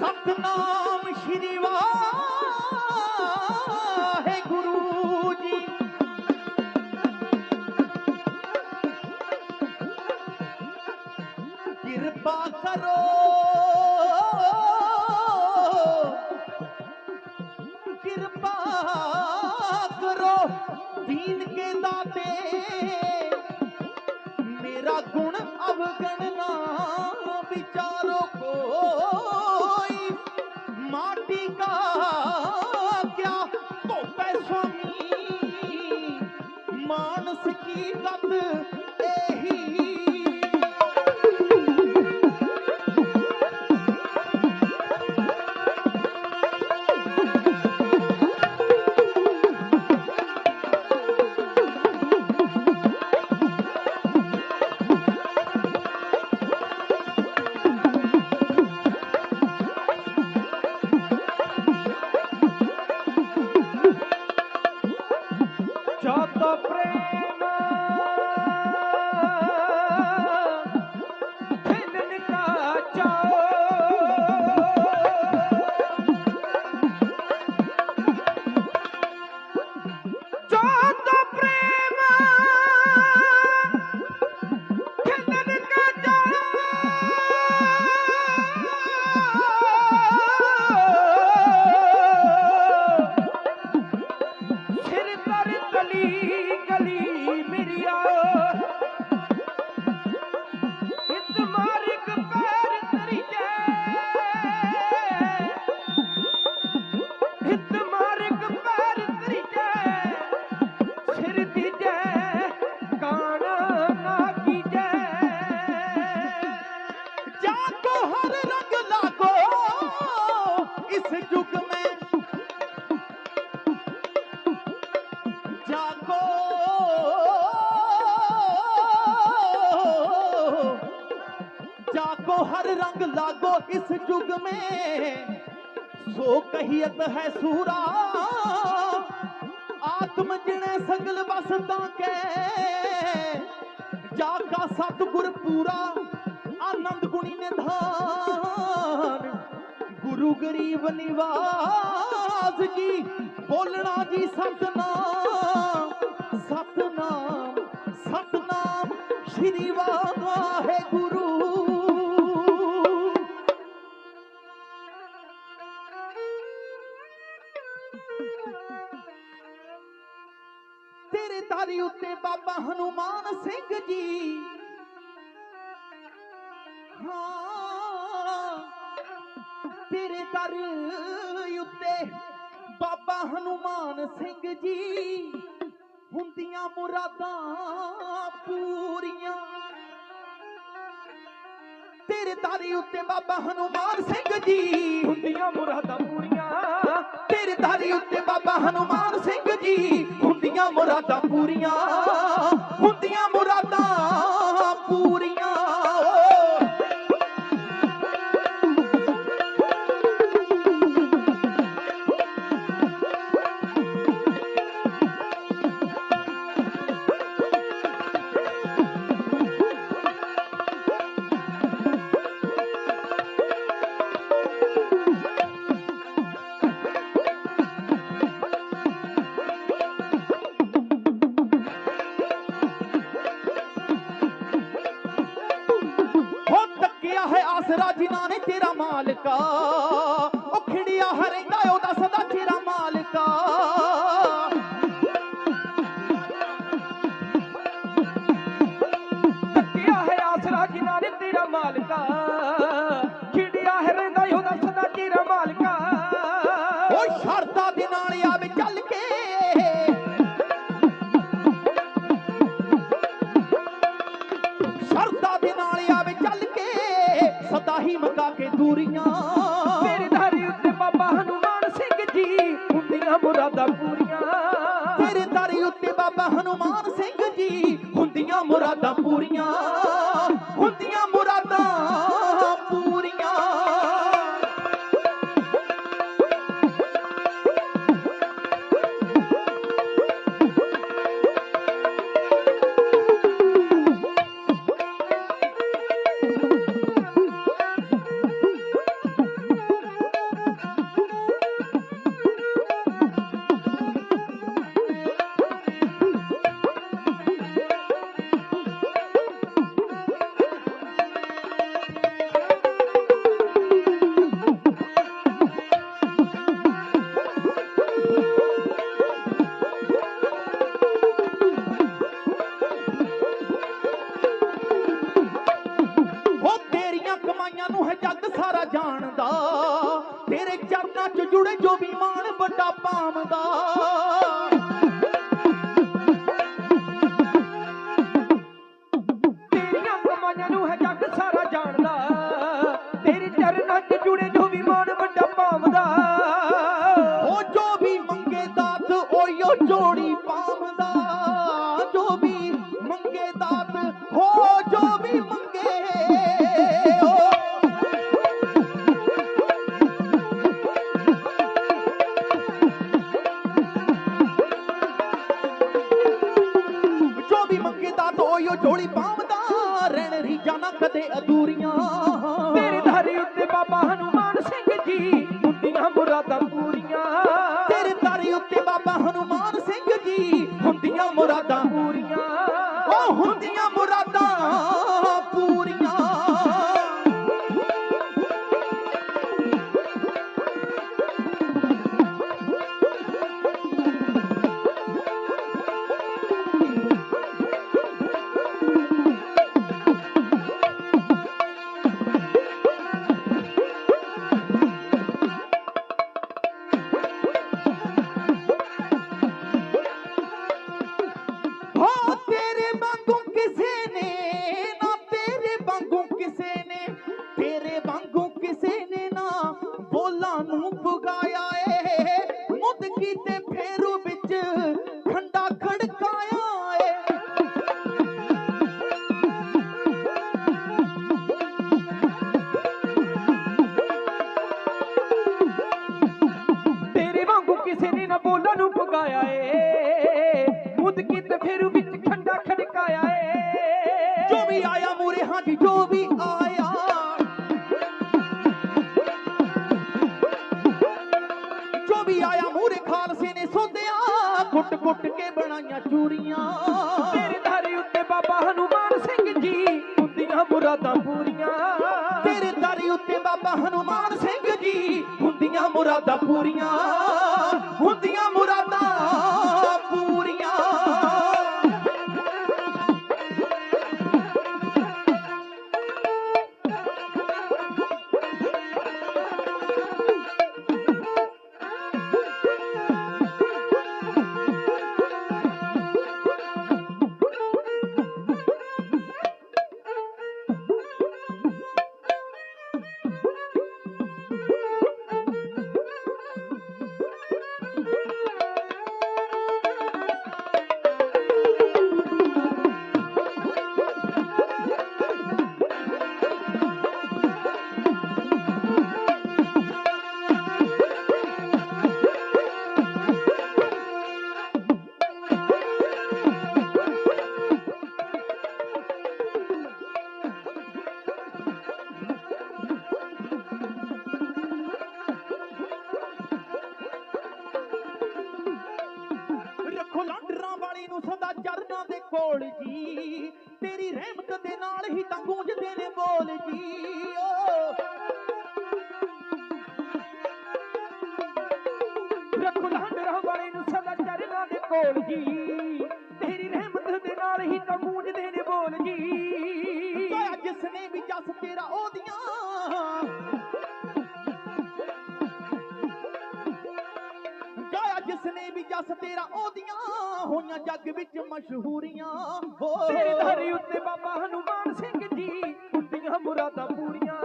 ਸਤਨਾਮ ਸ਼੍ਰੀ ਵਾਹਿਗੁਰੂ ਜੀ। ਕਿਰਪਾ ਕਰੋ। ਕਿਰਪਾ ਕਰੋ। ਦੀਨ ਕੇ ਦਾਤੇ hakikat ਤਰ इस युग में सो कहियत है सूरा आत्म जिणे संगल बसता के जाका सतगुर पूरा ਆਨੰਦ ਗੁਣੀ ਨਿਧਾਨ ਗੁਰੂ ਗਰੀਬ ਨਿਵਾਸ ਜੀ ਬੋਲਣਾ ਜੀ ਸਤਨਾਮ ਸਤਨਾਮ ਸਤਨਾਮ ਸ਼੍ਰੀ ਵਾਹਿਗੁਰੂ ਹਨੂਮਾਨ ਸਿੰਘ ਜੀ। ਹਾਂ, ਤੇਰੇ ਦਰ ਉੱਤੇ ਬਾਬਾ ਹਨੂਮਾਨ ਸਿੰਘ ਜੀ ਹੁੰਦੀਆਂ ਮੁਰਾਦਾਂ ਪੂਰੀਆਂ। ਤੇਰੇ ਦਰ ਉੱਤੇ ਬਾਬਾ ਹਨੂਮਾਨ ਸਿੰਘ ਜੀ ਹੁੰਦੀਆਂ ਮੁਰਾਦਾਂ ਪੂਰੀਆਂ। ਤੇਰੇ ਦਰ ਉੱਤੇ ਬਾਬਾ ਹਨੂਮਾਨ ਸਿੰਘ ਜੀ ਹੁੰਦੀਆਂ ਮੁਰਾਦਾਂ ਪੂਰੀਆਂ। ਤੇਰਾ ਸਦਾ ਕੇ ਦੂਰੀਆਂ। ਤੇਰੇ ਧਾਰੀ ਉੱਤੇ ਬਾਬਾ ਹਨੂਮਾਨ ਸਿੰਘ ਜੀ, ਹੁੰਦੀਆਂ ਮੁਰਾਦਾਂ ਪੂਰੀਆਂ। ਤੇਰੇ ਦਰ ਉੱਤੇ ਬਾਬਾ ਹਨੂਮਾਨ ਸਿੰਘ ਜੀ, ਹੁੰਦੀਆਂ ਮੁਰਾਦਾਂ ਪੂਰੀਆਂ। ਚਰਨਾਂ ਚ ਜੁੜੇ ਜੋ ਵੀ ਮਾਣ ਵੱਡਾ ਪਾਵਦਾ ਤੇਰੀਆਂ ਕਮਾਈਆਂ ਨੂੰ ਹੈ ਜੱਗ ਸਾਰਾ ਜਾਣਦਾ। ਤੇਰੇ ਚਰਨਾਂ 'ਚ ਜੁੜੇ ਵੀ ਮੰਗੇ ਦਾਤ ਓਯੋ ਜੋੜੀ ਪਾਵਦਾ ਰਹਿਣ ਰੀਜਾਂ ਨਾ ਕਦੇ ਅਧੂਰੀਆਂ। ਤੇਰੇ ਧਾਰੀ ਉੱਤੇ ਬਾਬਾ ਹਨੂਮਾਨ ਸਿੰਘ ਜੀ ਹੁੰਦੀਆਂ ਮੁਰਾਦਾਂ ਪੂਰੀਆਂ। ਤੇਰੇ ਦਾਰੀ ਉੱਤੇ ਬਾਬਾ ਹਨੂਮਾਨ ਸਿੰਘ ਜੀ ਹੁੰਦੀਆਂ ਮੁਰਾਦਾਂ ਪੂਰੀਆਂ। ਉਹ ਹੁੰਦੀਆਂ ਫਿਰ ਵਿੱਚ ਖੰਡਾ ਖੜਕਾਇਆ ਏ ਜੋ ਵੀ ਆਇਆ ਮੂਰੇ ਹਾਂ ਜੀ ਵੀ ਆਇਆ ਜੋ ਵੀ ਆਇਆ ਮੂਰੇ ਖਾਲਸੇ ਨੇ ਸੋਧਿਆ ਕੁੱਟ ਕੁੱਟ ਕੇ ਬਣਾਈਆਂ ਚੂਰੀਆਂ ਤੇਰੇ ਧਾਰੀ ਉੱਤੇ ਬਾਬਾ ਹਨੂਮਾਨ ਸਿੰਘ ਜੀ ਹੁੰਦੀਆਂ ਮੁਰਾਦਾਂ ਪੂਰੀਆਂ ਤੇਰੇ ਦਾਰੀ ਉੱਤੇ ਬਾਬਾ ਹਨੂਮਾਨ ਸਿੰਘ ਜੀ ਹੁੰਦੀਆਂ ਮੁਰਾਦਾਂ ਪੂਰੀਆਂ ਵਾਲੀ ਨੂੰ ਸਦਾ ਚਰਨਾਂ ਦੇ ਕੋਲ ਜੀ। ਤੇਰੀ ਰਹਿਮਤ ਦੇ ਨਾਲ ਹੀ ਤਾਂ ਗੂੰਜਦੇ ਨੇ ਬੋਲ ਜੀ। ਓ ਰੱਖੋ ਲਾਂਡਰਾਂ ਵਾਲੇ ਨੂੰ ਸਦਾ ਚਰਨਾਂ ਦੇ ਕੋਲ ਜੀ। ਤੇਰੀ ਰਹਿਮਤ ਦੇ ਨਾਲ ਹੀ ਤਾਂ ਗੂੰਜਦੇ ਨੇ ਬੋਲ ਜੀ। ਗਾਇਆ ਜਿਸ ਨੇ ਵੀ ਜਸ ਤੇਰਾ ਉਹਦੀਆਂ ਜਸ ਤੇਰਾ ਉਹਦੀਆਂ ਹੋਈਆਂ ਜੱਗ ਵਿੱਚ ਮਸ਼ਹੂਰੀਆਂ। ਹੋ ਤੇਰੇ ਧਾਰੀ ਉੱਤੇ ਬਾਬਾ ਹਨੂਮਾਨ ਸਿੰਘ ਜੀ ਹੁੰਦੀਆਂ ਮੁਰਾਦਾਂ ਪੂਰੀਆਂ।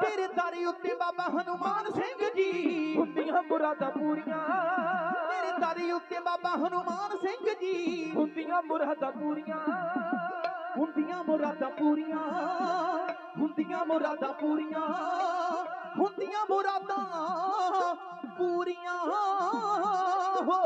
ਤੇਰੇ ਦਾਰੀ ਉੱਤੇ ਬਾਬਾ ਹਨੂਮਾਨ ਸਿੰਘ ਜੀ ਹੁੰਦੀਆਂ ਮੁਰਾਦਾਂ ਪੂਰੀਆਂ। ਤੇਰੇ ਦਾਰੀ ਉੱਤੇ ਬਾਬਾ ਹਨੂਮਾਨ ਸਿੰਘ ਜੀ ਹੁੰਦੀਆਂ ਮੁਰਾਦਾਂ ਪੂਰੀਆਂ। ਹੁੰਦੀਆਂ ਮੁਰਾਦਾਂ ਪੂਰੀਆਂ ਹੁੰਦੀਆਂ ਮੁਰਾਦਾਂ ਪੂਰੀਆਂ। ਹੁੰਦੀਆਂ ਮੁਰਾਦਾਂ ਪੂਰੀਆਂ ਹੋ ਹੋ।